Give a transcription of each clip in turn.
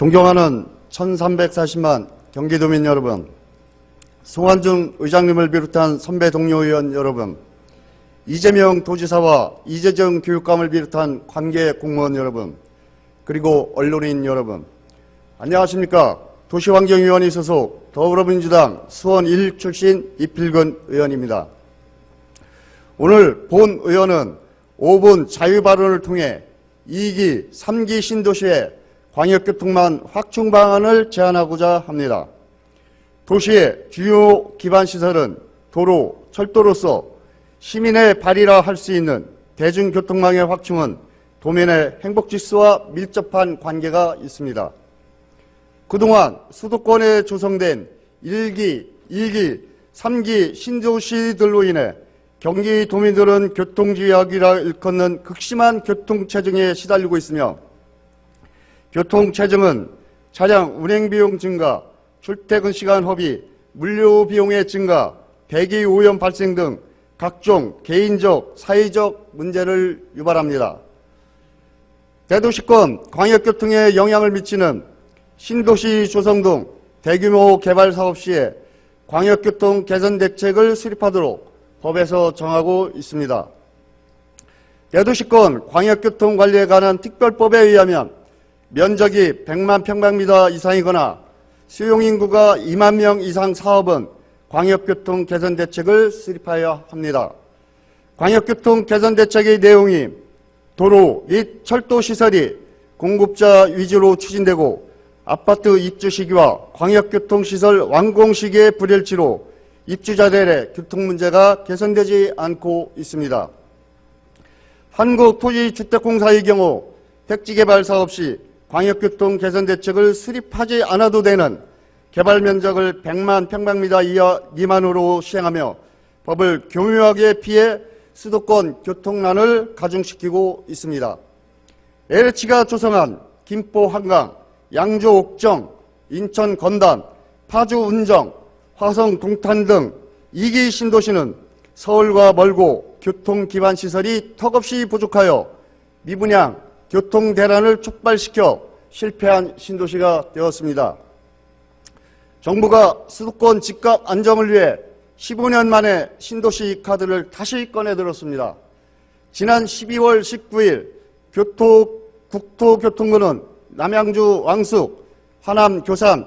존경하는 1340만 경기도민 여러분, 송환중 의장님을 비롯한 선배 동료 의원 여러분, 이재명 도지사와 이재정 교육감을 비롯한 관계 공무원 여러분, 그리고 언론인 여러분, 안녕하십니까. 도시환경위원회 소속 더불어민주당 수원 1 출신 이필근 의원입니다. 오늘 본 의원은 5분 자유발언을 통해 2기, 3기 신도시의 광역교통망 확충 방안을 제안하고자 합니다. 도시의 주요 기반시설은 도로, 철도로서 시민의 발이라 할 수 있는 대중교통망의 확충은 도민의 행복지수와 밀접한 관계가 있습니다. 그동안 수도권에 조성된 1기, 2기, 3기 신도시들로 인해 경기 도민들은 교통지역이라 일컫는 극심한 교통체증에 시달리고 있으며 교통체증은 차량 운행비용 증가, 출퇴근 시간 허비, 물류 비용의 증가, 대기 오염 발생 등 각종 개인적, 사회적 문제를 유발합니다. 대도시권 광역교통에 영향을 미치는 신도시 조성 등 대규모 개발 사업 시에 광역교통 개선 대책을 수립하도록 법에서 정하고 있습니다. 대도시권 광역교통 관리에 관한 특별법에 의하면 면적이 100만 평방미터 이상이거나 수용인구가 2만 명 이상 사업은 광역교통 개선 대책을 수립하여야 합니다. 광역교통 개선 대책의 내용이 도로 및 철도 시설이 공급자 위주로 추진되고 아파트 입주 시기와 광역교통 시설 완공 시기의 불일치로 입주자들의 교통 문제가 개선되지 않고 있습니다. 한국토지주택공사의 경우 택지개발 사업 시 광역교통 개선 대책을 수립하지 않아도 되는 개발 면적을 100만 평방미터 이하 미만으로 시행하며 법을 교묘하게 피해 수도권 교통난을 가중시키고 있습니다. LH가 조성한 김포 한강, 양조 옥정, 인천 건단, 파주 운정, 화성 동탄 등 2기 신도시는 서울과 멀고 교통 기반 시설이 턱없이 부족하여 미분양, 교통 대란을 촉발시켜 실패한 신도시가 되었습니다. 정부가 수도권 집값 안정을 위해 15년 만에 신도시 카드를 다시 꺼내 들었습니다. 지난 12월 19일 교토, 국토교통부는 남양주 왕숙, 하남 교산,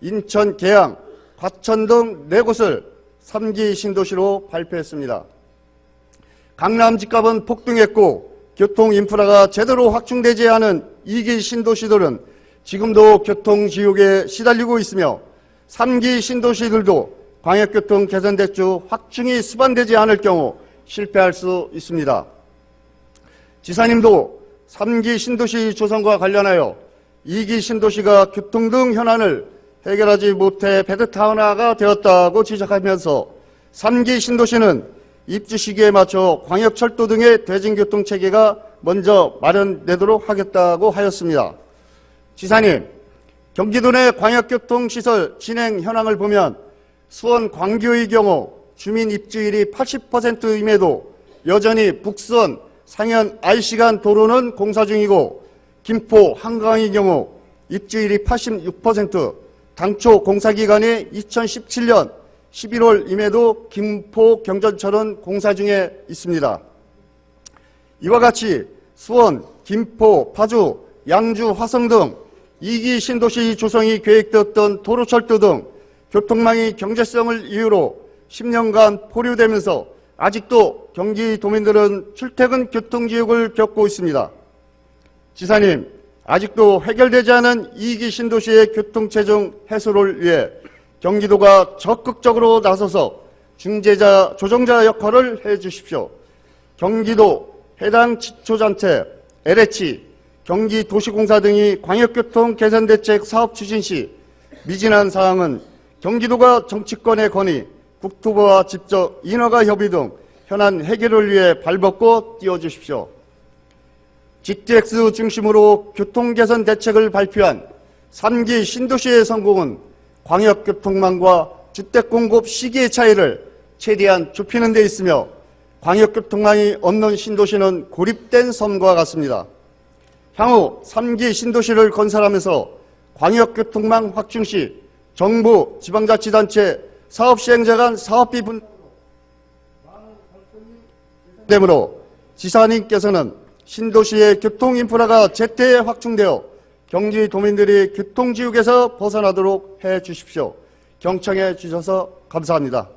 인천 계양, 과천 등네 곳을 3기 신도시로 발표했습니다. 강남 집값은 폭등했고 교통 인프라가 제대로 확충되지 않은 2기 신도시들은 지금도 교통 지옥에 시달리고 있으며 3기 신도시들도 광역교통 개선 대주 확충이 수반되지 않을 경우 실패할 수 있습니다. 지사님도 3기 신도시 조성과 관련하여 2기 신도시가 교통 등 현안을 해결하지 못해 베드타운화가 되었다고 지적하면서 3기 신도시는 입주 시기에 맞춰 광역철도 등의 대중교통 체계가 먼저 마련되도록 하겠다고 하였습니다. 지사님, 경기도 내 광역교통시설 진행 현황을 보면 수원 광교의 경우 주민 입주율이 80%임에도 여전히 북수원 상현 I시간 도로는 공사 중이고 김포 한강의 경우 입주율이 86%, 당초 공사 기간이 2017년 11월임에도 김포 경전철은 공사 중에 있습니다. 이와 같이 수원, 김포, 파주, 양주, 화성 등 2기 신도시 조성이 계획되었던 도로철도 등 교통망이 경제성을 이유로 10년간 포류되면서 아직도 경기 도민들은 출퇴근 교통지옥을 겪고 있습니다. 지사님, 아직도 해결되지 않은 2기 신도시의 교통체증 해소를 위해 경기도가 적극적으로 나서서 중재자, 조정자 역할을 해 주십시오. 경기도 해당 지초단체, LH, 경기도시공사 등이 광역교통 개선대책 사업 추진 시 미진한 사항은 경기도가 정치권에 건의, 국토부와 직접 인허가 협의 등 현안 해결을 위해 발벗고 뛰어주십시오. GTX 중심으로 교통 개선 대책을 발표한 3기 신도시의 성공은 광역교통망과 주택공급 시기의 차이를 최대한 좁히는 데 있으며 광역교통망이 없는 신도시는 고립된 섬과 같습니다. 향후 3기 신도시를 건설하면서 광역교통망 확충 시 정부, 지방자치단체, 사업시행자 간 사업비 분 되므로 지사님께서는 신도시의 교통인프라가 제때 확충되어 경기 도민들이 교통지옥에서 벗어나도록 해 주십시오. 경청해 주셔서 감사합니다.